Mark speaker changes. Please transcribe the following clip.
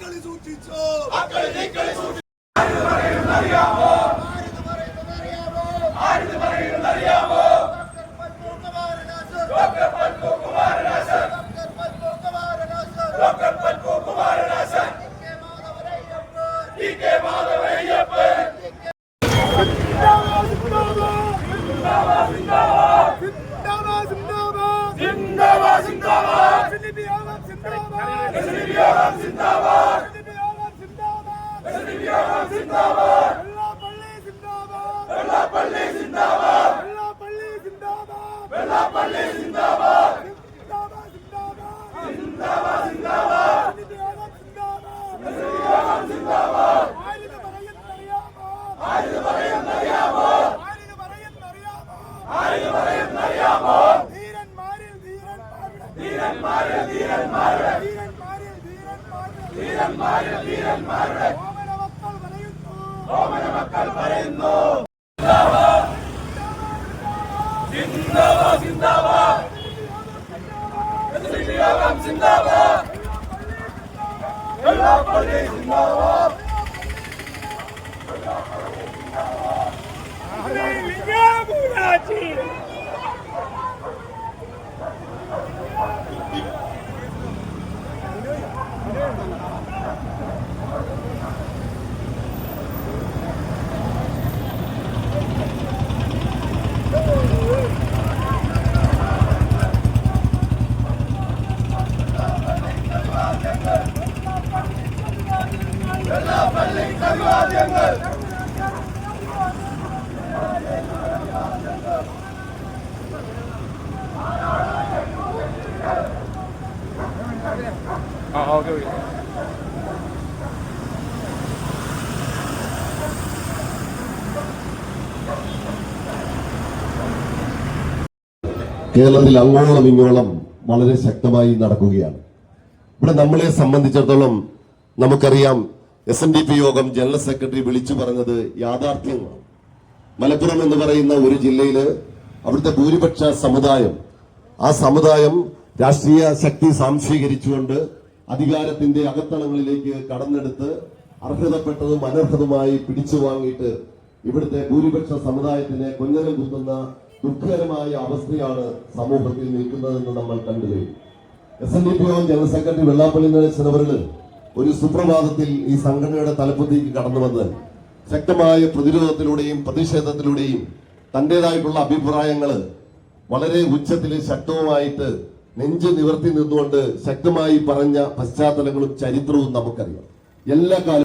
Speaker 1: നീക്കളി സൂക്ഷിച്ചു. വെള്ളാപ്പള്ളി സിന്ദാബാദ് ഓമന മക്കൾ സിന്ദാബാദ് സിന്ദാബാദ് സിന്ദാബാദ്. സിന്ദാബാദ്? ആരിത് പറയുന്നറിയാമോ ആരിത് പറയുന്നറിയാമോ ആരിത് പറയുന്നറിയാമോ ധീരന്മാരിൽ ധീരന്മാരുടെ ധീരന്മാരിൽ ധീരന്മാരുടെ ധീരന്മാരിൽ ധീരന്മാരുടെ ഓമന മക്കൾ പറയുന്നു
Speaker 2: ആ
Speaker 3: കേരളത്തിൽ അങ്ങോളം ഇങ്ങോളം വളരെ ശക്തമായി നടക്കുകയാണ്. ഇവിടെ നമ്മളെ സംബന്ധിച്ചിടത്തോളം നമുക്കറിയാം എസ് എൻ ഡി പി യോഗം ജനറൽ സെക്രട്ടറി വിളിച്ചു പറഞ്ഞത് യാഥാർത്ഥ്യങ്ങളാണ്. മലപ്പുറം എന്ന് പറയുന്ന ഒരു ജില്ലയിൽ അവിടുത്തെ ഭൂരിപക്ഷ സമുദായം ആ സമുദായം രാഷ്ട്രീയ ശക്തി സാംശീകരിച്ചുകൊണ്ട് അധികാരത്തിന്റെ അകത്തളങ്ങളിലേക്ക് കടന്നെടുത്ത് അർഹതപ്പെട്ടതും അനർഹതുമായി പിടിച്ചു വാങ്ങിയിട്ട് ഇവിടുത്തെ ഭൂരിപക്ഷ സമുദായത്തിനെ കൊഞ്ഞനം കുത്തുന്ന ദുഃഖകരമായ അവസ്ഥയാണ് സമൂഹത്തിൽ നിൽക്കുന്നതെന്ന് നമ്മൾ കണ്ടുകഴിഞ്ഞു എസ് എൻ ഡി പി ഒ ജനറൽ സെക്രട്ടറി വെള്ളാപ്പള്ളി നടേശനവരിൽ ഒരു സുപ്രഭാതത്തിൽ ഈ സംഘടനയുടെ തലപ്പത്തേക്ക് കടന്നു വന്ന് ശക്തമായ പ്രതിരോധത്തിലൂടെയും പ്രതിഷേധത്തിലൂടെയും തന്റേതായിട്ടുള്ള അഭിപ്രായങ്ങൾ വളരെ ഉച്ചത്തിൽ ശക്തവുമായിട്ട് നെഞ്ച് നിവർത്തി നിന്നുകൊണ്ട് ശക്തമായി പറഞ്ഞ പശ്ചാത്തലങ്ങളും ചരിത്രവും നമുക്കറിയാം. എല്ലാ കാലവും